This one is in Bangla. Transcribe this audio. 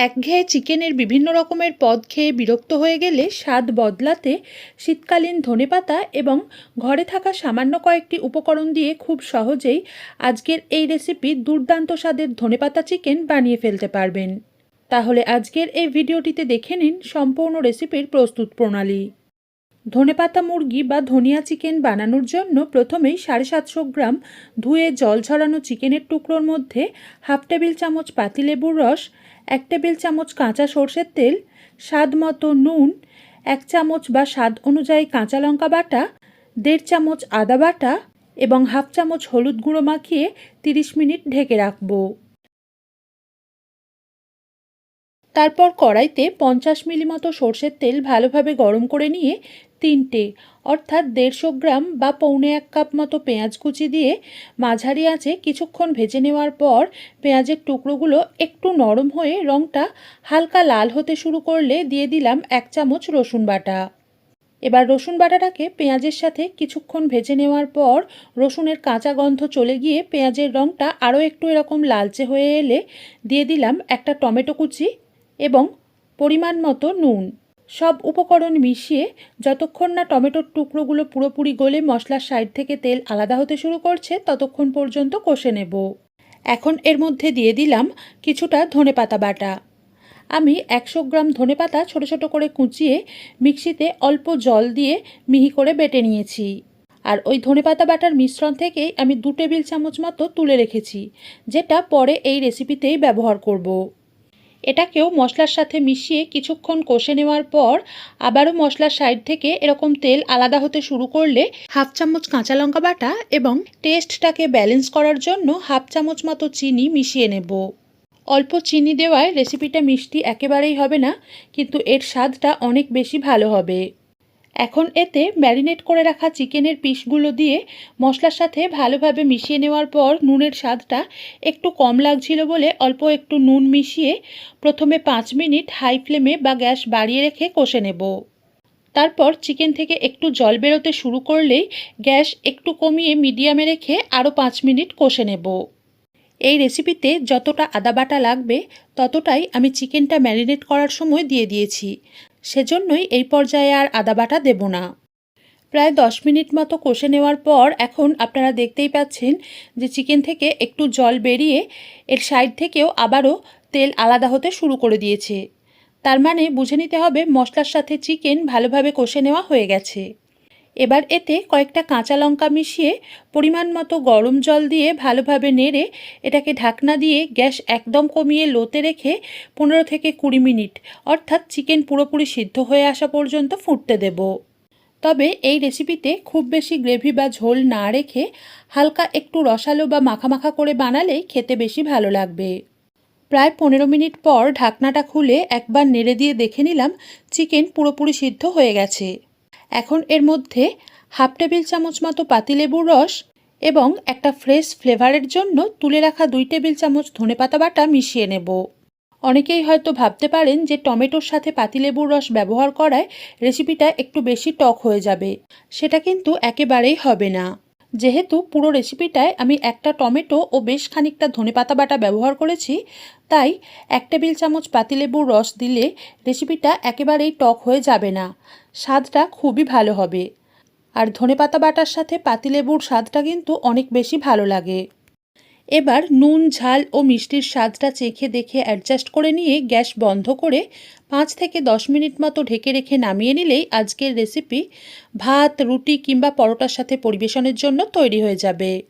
একঘেয়ে চিকেনের বিভিন্ন রকমের পদ খেয়ে বিরক্ত হয়ে গেলে স্বাদ বদলাতে শীতকালীন ধনেপাতা এবং ঘরে থাকা সামান্য কয়েকটি উপকরণ দিয়ে খুব সহজেই আজকের এই রেসিপি দুর্দান্ত স্বাদের ধনেপাতা চিকেন বানিয়ে ফেলতে পারবেন। তাহলে আজকের এই ভিডিওটিতে দেখে নিন সম্পূর্ণ রেসিপির প্রস্তুত প্রণালী। ধনেপাতা মুরগি বা ধনিয়া চিকেন বানানোর জন্য প্রথমেই সাড়ে সাতশো গ্রাম ধুয়ে জল ঝরানো চিকেনের টুকরোর মধ্যে হাফ টেবিল চামচ পাতিলেবুর রস, এক টেবিল চামচ কাঁচা সর্ষের তেল, স্বাদ মতো নুন, এক চামচ বা স্বাদ অনুযায়ী কাঁচা লঙ্কা বাটা, দেড় চামচ আদা বাটা এবং হাফ চামচ হলুদ গুঁড়ো মাখিয়ে তিরিশ মিনিট ঢেকে রাখব। তারপর কড়াইতে পঞ্চাশ মিলি মতো সর্ষের তেল ভালোভাবে গরম করে নিয়ে তিনটে, অর্থাৎ দেড়শো গ্রাম বা পৌনে এক কাপ মতো পেঁয়াজ কুচি দিয়ে মাঝারি আঁচে কিছুক্ষণ ভেজে নেওয়ার পর পেঁয়াজের টুকরোগুলো একটু নরম হয়ে রঙটা হালকা লাল হতে শুরু করলে দিয়ে দিলাম এক চামচ রসুন বাটা। এবার রসুন বাটাটাকে পেঁয়াজের সাথে কিছুক্ষণ ভেজে নেওয়ার পর রসুনের কাঁচা গন্ধ চলে গিয়ে পেঁয়াজের রঙটা আরও একটু এরকম লালচে হয়ে এলে দিয়ে দিলাম একটা টমেটো কুচি এবং পরিমাণ মতো নুন। সব উপকরণ মিশিয়ে যতক্ষণ না টমেটোর টুকরোগুলো পুরোপুরি গলে মশলার সাইড থেকে তেল আলাদা হতে শুরু করছে, ততক্ষণ পর্যন্ত কষে নেব। এখন এর মধ্যে দিয়ে দিলাম কিছুটা ধনেপাতা বাটা। আমি একশো গ্রাম ধনেপাতা ছোটো ছোটো করে কুচিয়ে মিক্সিতে অল্প জল দিয়ে মিহি করে বেটে নিয়েছি। আর ওই ধনেপাতা বাটার মিশ্রণ থেকেই আমি দু টেবিল চামচ মতো তুলে রেখেছি, যেটা পরে এই রেসিপিতেই ব্যবহার করব। এটাকেও মশলার সাথে মিশিয়ে কিছুক্ষণ কষে নেওয়ার পর আবারও মশলার সাইড থেকে এরকম তেল আলাদা হতে শুরু করলে হাফ চামচ কাঁচা লঙ্কা বাটা এবং টেস্টটাকে ব্যালেন্স করার জন্য হাফ চামচ মতো চিনি মিশিয়ে নেব। অল্প চিনি দেওয়ায় রেসিপিটা মিষ্টি একেবারেই হবে না, কিন্তু এর স্বাদটা অনেক বেশি ভালো হবে। এখন এতে ম্যারিনেট করে রাখা চিকেনের পিসগুলো দিয়ে মশলার সাথে ভালোভাবে মিশিয়ে নেওয়ার পর নুনের স্বাদটা একটু কম লাগছিল বলে অল্প একটু নুন মিশিয়ে প্রথমে পাঁচ মিনিট হাই ফ্লেমে বা গ্যাস বাড়িয়ে রেখে কষে নেব। তারপর চিকেন থেকে একটু জল বেরোতে শুরু করলেই গ্যাস একটু কমিয়ে মিডিয়ামে রেখে আরও পাঁচ মিনিট কষে নেব। এই রেসিপিতে যতটা আদা বাটা লাগবে ততটাই আমি চিকেনটা ম্যারিনেট করার সময় দিয়ে দিয়েছি। সেজন্যই এই পর্যায়ে আর আদা বাটা দেব না। প্রায় দশ মিনিট মতো কষে নেওয়ার পর এখন আপনারা দেখতেই পাচ্ছেন যে চিকেন থেকে একটু জল বেরিয়ে এর সাইড থেকেও আবারও তেল আলাদা হতে শুরু করে দিয়েছে। তার মানে বুঝে নিতে হবে মশলার সাথে চিকেন ভালোভাবে কষে নেওয়া হয়ে গেছে। এবার এতে কয়েকটা কাঁচা লঙ্কা মিশিয়ে পরিমাণ মতো গরম জল দিয়ে ভালোভাবে নেড়ে এটাকে ঢাকনা দিয়ে গ্যাস একদম কমিয়ে লোতে রেখে পনেরো থেকে কুড়ি মিনিট, অর্থাৎ চিকেন পুরোপুরি সিদ্ধ হয়ে আসা পর্যন্ত ফুটতে দেব। তবে এই রেসিপিতে খুব বেশি গ্রেভি বা ঝোল না রেখে হালকা একটু রসালো বা মাখামাখা করে বানালেই খেতে বেশি ভালো লাগবে। প্রায় পনেরো মিনিট পর ঢাকনাটা খুলে একবার নেড়ে দিয়ে দেখে নিলাম চিকেন পুরোপুরি সিদ্ধ হয়ে গেছে। এখন এর মধ্যে হাফ টেবিল চামচ মতো পাতিলেবুর রস এবং একটা ফ্রেশ ফ্লেভারের জন্য তুলে রাখা দুই টেবিল চামচ ধনেপাতা বাটা মিশিয়ে নেব। অনেকেই হয়তো ভাবতে পারেন যে টমেটোর সাথে পাতিলেবুর রস ব্যবহার করায় রেসিপিটা একটু বেশি টক হয়ে যাবে। সেটা কিন্তু একেবারেই হবে না। যেহেতু পুরো রেসিপিটায় আমি একটা টমেটো ও বেশ খানিকটা ধনেপাতা বাটা ব্যবহার করেছি, তাই এক টেবিল চামচ পাতিলেবুর রস দিলে রেসিপিটা একেবারেই টক হয়ে যাবে না। স্বাদটা খুবই ভালো হবে। আর ধনেপাতা বাটার সাথে পাতিলেবুর স্বাদটা কিন্তু অনেক বেশি ভালো লাগে। এবার নুন, ঝাল ও মিষ্টির স্বাদটা চেখে দেখে অ্যাডজাস্ট করে নিয়ে গ্যাস বন্ধ করে পাঁচ থেকে দশ মিনিট মতো ঢেকে রেখে নামিয়ে নিলেই আজকের রেসিপি ভাত, রুটি কিংবা পরোটার সাথে পরিবেশনের জন্য তৈরি হয়ে যাবে।